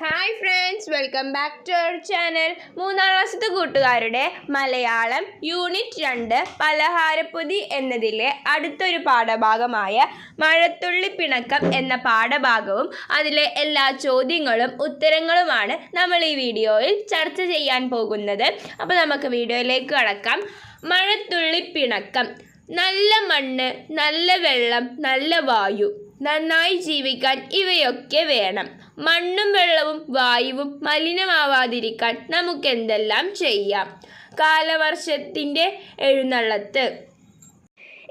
Hi friends welcome back to our channel മൂന്നാം ക്ലാസ്സിലെ കൂട്ടുകാരുടെ മലയാളം യൂണിറ്റ് രണ്ട് പലഹാരപ്പൊതി എന്നതിലെ അടുത്തൊരു പാഠഭാഗമായ മഴത്തുള്ളി പിണക്കം എന്ന പാഠഭാഗവും അതിലെ എല്ലാ ചോദ്യങ്ങളും ഉത്തരങ്ങളുമാണ് നമ്മൾ ഈ വീഡിയോയിൽ ചർച്ച ചെയ്യാൻ പോകുന്നത്. അപ്പോൾ നമുക്ക് വീഡിയോയിലേക്ക് കടക്കാം. മഴത്തുള്ളി പിണക്കം. നല്ല മണ്ണ് നല്ല വെള്ളം നല്ല വായു. നന്നായി ജീവിക്കാൻ ഇവയൊക്കെ വേണം. മണ്ണും വെള്ളവും വായുവും മലിനമാവാതിരിക്കാൻ നമുക്കെന്തെല്ലാം ചെയ്യാം? കാലവർഷത്തിന്റെ എഴുന്നള്ളത്ത്.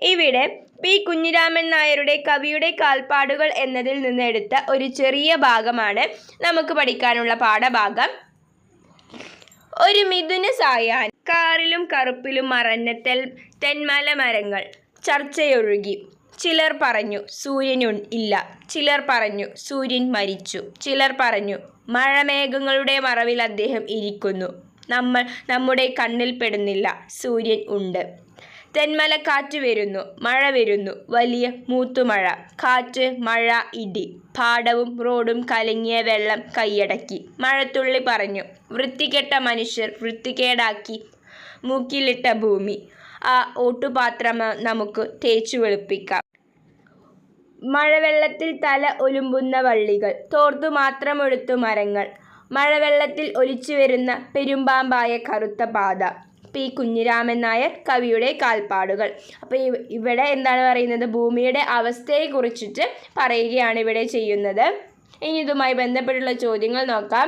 ഇവിടെ പി. കുഞ്ഞിരാമൻ നായരുടെ കവിയുടെ കാൽപ്പാടുകൾ എന്നതിൽ നിന്ന് എടുത്ത ഒരു ചെറിയ ഭാഗമാണ് നമുക്ക് പഠിക്കാനുള്ള പാഠഭാഗം. ഒരു മിഥുന സായാൻ കാറിലും കറുപ്പിലും മറഞ്ഞ തെന്മല മരങ്ങൾ. ചർച്ചയൊഴുകി. ചിലർ പറഞ്ഞു സൂര്യൻ ഉൺ- ഇല്ല. ചിലർ പറഞ്ഞു സൂര്യൻ മരിച്ചു. ചിലർ പറഞ്ഞു മഴമേഘങ്ങളുടെ മറവിൽ അദ്ദേഹം ഇരിക്കുന്നു. നമ്മൾ നമ്മുടെ കണ്ണിൽ പെടുന്നില്ല. സൂര്യൻ ഉണ്ട്. തെന്മല കാറ്റ് വരുന്നു മഴ വരുന്നു വലിയ മൂത്തുമഴ. കാറ്റ് മഴ ഇടി. പാടവും റോഡും കലങ്ങിയ വെള്ളം കൈയടക്കി. മഴത്തുള്ളി പറഞ്ഞു വൃത്തികെട്ട മനുഷ്യർ വൃത്തികേടാക്കി മൂക്കിലിട്ട ഭൂമി. ആ ഓട്ടുപാത്രം നമുക്ക് തേച്ചു വെളുപ്പിക്കാം. മഴവെള്ളത്തിൽ തല ഒലുമ്പുന്ന വള്ളികൾ തോർത്തു മാത്രമെടുത്തു മരങ്ങൾ മഴവെള്ളത്തിൽ ഒലിച്ചു വരുന്ന പെരുമ്പാമ്പായ കറുത്ത പാത പി. കുഞ്ഞിരാമൻ നായർ കവിയുടെ കാൽപ്പാടുകൾ. അപ്പോൾ ഇവിടെ എന്താണ് പറയുന്നത്? ഭൂമിയുടെ അവസ്ഥയെ കുറിച്ചിട്ട് പറയുകയാണ് ഇവിടെ ചെയ്യുന്നത്. ഇനി ഇതുമായി ബന്ധപ്പെട്ടുള്ള ചോദ്യങ്ങൾ നോക്കാം.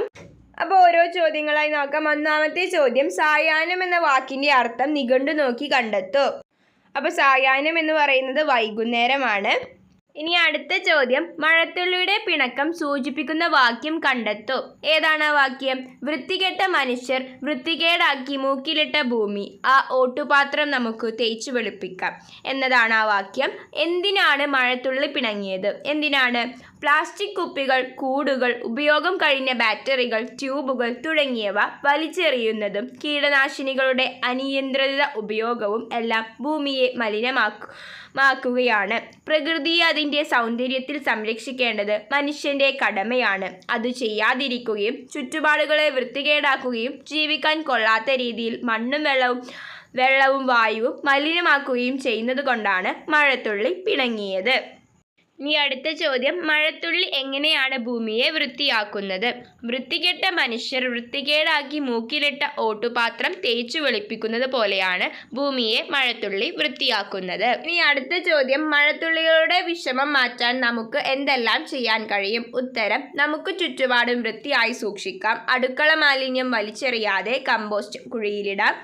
അപ്പോൾ ഓരോ ചോദ്യങ്ങളായി നോക്കാം. ഒന്നാമത്തെ ചോദ്യം സായാഹ്നം എന്ന വാക്കിന്റെ അർത്ഥം നിഘണ്ടു നോക്കി കണ്ടെത്തൂ. അപ്പോൾ സായാഹ്നം എന്ന് പറയുന്നത് വൈകുന്നേരമാണ്. ഇനി അടുത്ത ചോദ്യം മഴത്തുള്ളിയുടെ പിണക്കം സൂചിപ്പിക്കുന്ന വാക്യം കണ്ടെത്തൂ. ഏതാണ് ആ വാക്യം? വൃത്തികെട്ട മനുഷ്യർ വൃത്തികേടാക്കി മൂക്കിലിട്ട ഭൂമി ആ ഓട്ടുപാത്രം നമുക്ക് തേച്ചു വെളുപ്പിക്കാം എന്നതാണ് ആ വാക്യം. എന്തിനാണ് മഴത്തുള്ളി പിണങ്ങിയത്? എന്തിനാണ്? പ്ലാസ്റ്റിക് കുപ്പികൾ കൂടുകൾ ഉപയോഗം കഴിഞ്ഞ ബാറ്ററികൾ ട്യൂബുകൾ തുടങ്ങിയവ വലിച്ചെറിയുന്നതും കീടനാശിനികളുടെ അനിയന്ത്രിത ഉപയോഗവും എല്ലാം ഭൂമിയെ മലിനമാക്കു മാക്കുകയാണ്. പ്രകൃതിയെ അതിന്റെ സൗന്ദര്യത്തിൽ സംരക്ഷിക്കേണ്ടത് മനുഷ്യന്റെ കടമയാണ്. അത് ചെയ്യാതിരിക്കുകയും ചുറ്റുപാടുകളെ വൃത്തികേടാക്കുകയും ജീവിക്കാൻ കൊള്ളാത്ത രീതിയിൽ മണ്ണും വെള്ളവും വെള്ളവും വായുവും മലിനമാക്കുകയും ചെയ്യുന്നത് കൊണ്ടാണ് മഴത്തുള്ളി പിണങ്ങിയത്. ഇനി അടുത്ത ചോദ്യം മഴത്തുള്ളി എങ്ങനെയാണ് ഭൂമിയെ വൃത്തിയാക്കുന്നത്? വൃത്തികെട്ട മനുഷ്യർ വൃത്തികേടാക്കി മൂക്കിലിട്ട ഓട്ടുപാത്രം തേച്ചു വെളുപ്പിക്കുന്നത് പോലെയാണ് ഭൂമിയെ മഴത്തുള്ളി വൃത്തിയാക്കുന്നത്. ഇനി അടുത്ത ചോദ്യം മഴത്തുള്ളികളുടെ വിഷമം മാറ്റാൻ നമുക്ക് എന്തെല്ലാം ചെയ്യാൻ കഴിയും? ഉത്തരം നമുക്ക് ചുറ്റുപാടും വൃത്തിയായി സൂക്ഷിക്കാം. അടുക്കള മാലിന്യം വലിച്ചെറിയാതെ കമ്പോസ്റ്റ് കുഴിയിലിടാം.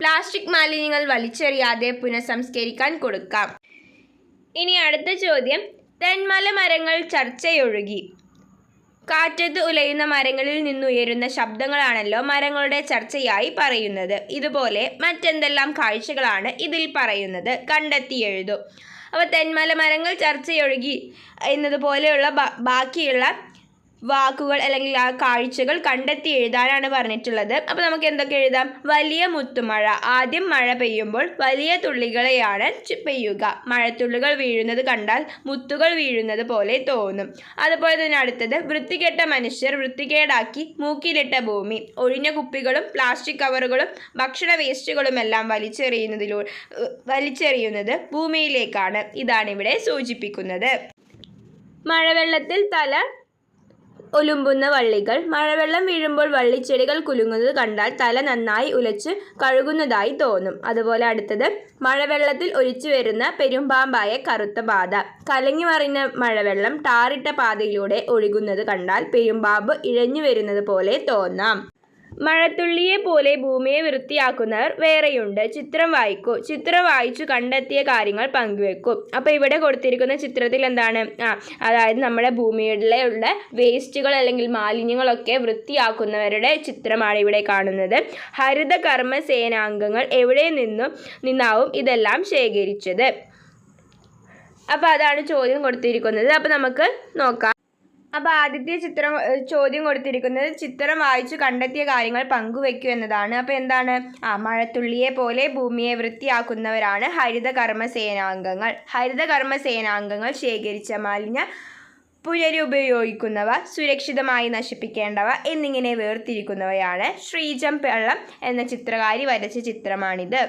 പ്ലാസ്റ്റിക് മാലിന്യങ്ങൾ വലിച്ചെറിയാതെ പുനഃസംസ്കരിക്കാൻ കൊടുക്കാം. ഇനി അടുത്ത ചോദ്യം. തെന്മല മരങ്ങൾ ചർച്ചയൊഴുകി. കാറ്റത്ത് ഉലയുന്ന മരങ്ങളിൽ നിന്നുയരുന്ന ശബ്ദങ്ങളാണല്ലോ മരങ്ങളുടെ ചർച്ചയായി പറയുന്നത്. ഇതുപോലെ മറ്റെന്തെല്ലാം കാഴ്ചകളാണ് ഇതിൽ പറയുന്നത്? കണ്ടെത്തി എഴുതൂ. അപ്പോൾ തെന്മല മരങ്ങൾ ചർച്ചയൊഴുകി എന്നതുപോലെയുള്ള ബാക്കിയുള്ള വാക്കുകൾ അല്ലെങ്കിൽ ആ കാഴ്ചകൾ കണ്ടെത്തി എഴുതാനാണ് പറഞ്ഞിട്ടുള്ളത്. അപ്പോൾ നമുക്ക് എന്തൊക്കെ എഴുതാം? വലിയ മുത്തുമഴ. ആദ്യം മഴ പെയ്യുമ്പോൾ വലിയ തുള്ളികളെയാണ് പെയ്യുക. മഴത്തുള്ളികൾ വീഴുന്നത് കണ്ടാൽ മുത്തുകൾ വീഴുന്നത് പോലെ തോന്നും. അതുപോലെ തന്നെ അടുത്തത് വൃത്തികെട്ട മനുഷ്യർ വൃത്തികേടാക്കി മൂക്കിലിട്ട ഭൂമി. ഒഴിഞ്ഞ കുപ്പികളും പ്ലാസ്റ്റിക് കവറുകളും ഭക്ഷണ വേസ്റ്റുകളുമെല്ലാം വലിച്ചെറിയുന്നതിലൂടെ വലിച്ചെറിയുന്നത് ഭൂമിയിലേക്കാണ്. ഇതാണ് ഇവിടെ സൂചിപ്പിക്കുന്നത്. മഴവെള്ളത്തിൽ തല ഒലുമ്പുന്ന വള്ളികൾ. മഴവെള്ളം വീഴുമ്പോൾ വള്ളിച്ചെടികൾ കുലുങ്ങുന്നത് കണ്ടാൽ തല നന്നായി ഉലച്ച് കഴുകുന്നതായി തോന്നും. അതുപോലെ അടുത്തത് മഴവെള്ളത്തിൽ ഒലിച്ചു വരുന്ന പെരുമ്പാമ്പായ കറുത്ത പാത. കലങ്ങി മറിഞ്ഞ മഴവെള്ളം ടാറിട്ട പാതയിലൂടെ ഒഴുകുന്നത് കണ്ടാൽ പെരുമ്പാമ്പ് ഇഴഞ്ഞു വരുന്നത് പോലെ തോന്നാം. മഴത്തുള്ളിയെ പോലെ ഭൂമിയെ വൃത്തിയാക്കുന്നവർ വേറെയുണ്ട്. ചിത്രം വായിക്കൂ. ചിത്രം വായിച്ചു കണ്ടെത്തിയ കാര്യങ്ങൾ പങ്കുവെക്കും. അപ്പോൾ ഇവിടെ കൊടുത്തിരിക്കുന്ന ചിത്രത്തിൽ എന്താണ്? ആ അതായത് നമ്മുടെ ഭൂമിയിലെ ഉള്ള വേസ്റ്റുകൾ അല്ലെങ്കിൽ മാലിന്യങ്ങളൊക്കെ വൃത്തിയാക്കുന്നവരുടെ ചിത്രമാണ് ഇവിടെ കാണുന്നത്. ഹരിത കർമ്മ സേനാംഗങ്ങൾ എവിടെ നിന്നും നിന്നാവും ഇതെല്ലാം ശേഖരിച്ചത്? അപ്പോൾ അതാണ് ചോദ്യം കൊടുത്തിരിക്കുന്നത്. അപ്പോൾ നമുക്ക് നോക്കാം. അപ്പോൾ ആദ്യത്തെ ചിത്രം ചോദ്യം കൊടുത്തിരിക്കുന്നത് ചിത്രം വായിച്ചു കണ്ടെത്തിയ കാര്യങ്ങൾ പങ്കുവെക്കൂ എന്നതാണ്. അപ്പോൾ എന്താണ്? ആ മഴത്തുള്ളിയെ പോലെ ഭൂമിയെ വൃത്തിയാക്കുന്നവരാണ് ഹരിത കർമ്മ സേനാംഗങ്ങൾ ഹരിത കർമ്മ സേനാംഗങ്ങൾ ശേഖരിച്ച മാലിന്യ പുനരുപയോഗിക്കുന്നവ സുരക്ഷിതമായി നശിപ്പിക്കേണ്ടവ എന്നിങ്ങനെ വേർതിരിക്കുന്നവയാണ് ശ്രീജം പള്ളം എന്ന ചിത്രകാരി വരച്ച ചിത്രമാണിത്.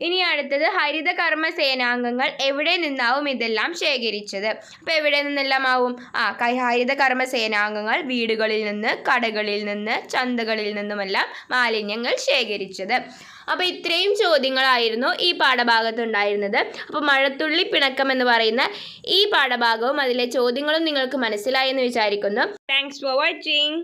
ഇനി അടുത്തത് ഹരിത കർമ്മ സേനാംഗങ്ങൾ എവിടെ നിന്നാവും ഇതെല്ലാം ശേഖരിച്ചത്? അപ്പോൾ എവിടെ നിന്നെല്ലാം ആവും ആ കൈ ഹരിതകർമ്മ സേനാംഗങ്ങൾ വീടുകളിൽ നിന്ന് കടകളിൽ നിന്ന് ചന്തകളിൽ നിന്നുമെല്ലാം മാലിന്യങ്ങൾ ശേഖരിച്ചത്. അപ്പോൾ ഇത്രയും ചോദ്യങ്ങളായിരുന്നു ഈ പാഠഭാഗത്ത് ഉണ്ടായിരുന്നത്. അപ്പോൾ മഴത്തുള്ളി പിണക്കം എന്ന് പറയുന്ന ഈ പാഠഭാഗവും അതിലെ ചോദ്യങ്ങളും നിങ്ങൾക്ക് മനസ്സിലായെന്ന് വിചാരിക്കുന്നു. Thanks for watching